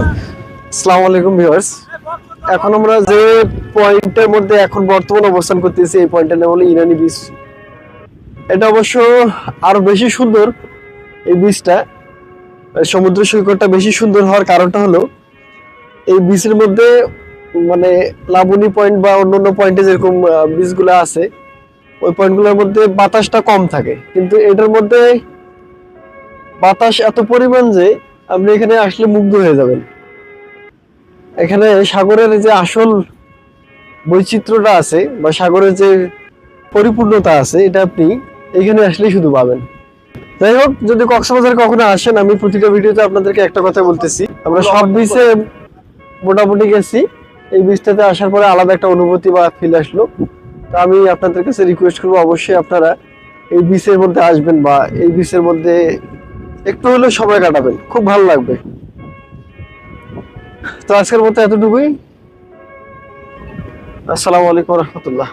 আসসালামু আলাইকুম এখন আমরা যে পয়েন্টের মধ্যে এখন বর্তমান অবস্থান করতেছি, এই পয়েন্টের নাম হলো ইরানি বিচ এটা অবশ্য আরও বেশি সুন্দর এই বিচটা সমুদ্র সৈকতটা বেশি সুন্দর হওয়ার কারণটা হলো, এই বিচের মধ্যে মানে লাবণী পয়েন্ট বা অন্যান্য পয়েন্টে যেরকম বিচগুলো আছে, ওই পয়েন্টগুলোর মধ্যে বাতাসটা কম থাকে। কিন্তু এটার মধ্যে বাতাস এত পরিমাণ যে আপনি এখানে আসলে মুগ্ধ হয়ে যাবেন। এখানে সাগরের যে আসল বৈচিত্র্যটা আছে বা সাগরের যে পরিপূর্ণতা আছে, এটা আপনি এখানে আসলেই শুধু পাবেন। যাই হোক, যদি কক্সবাজার কখনো আসেন, আমি প্রতিটা ভিডিওতে আপনাদেরকে একটা কথা বলতেছি। আমরা সব বিচে মোটামুটি গেছি। এই বিচটাতে আসার পরে আলাদা একটা অনুভূতি বা ফিল আসলো। তো আমি আপনাদের কাছে রিকোয়েস্ট করব, অবশ্যই আপনারা এই বিচের মধ্যে আসবেন বা এই বিচের মধ্যে একটু হলেও সময় কাটাবেন খুব ভালো লাগবে। তো আজকের মতো এতটুকুই। আসসালামু আলাইকুম রহমতুল্লাহ।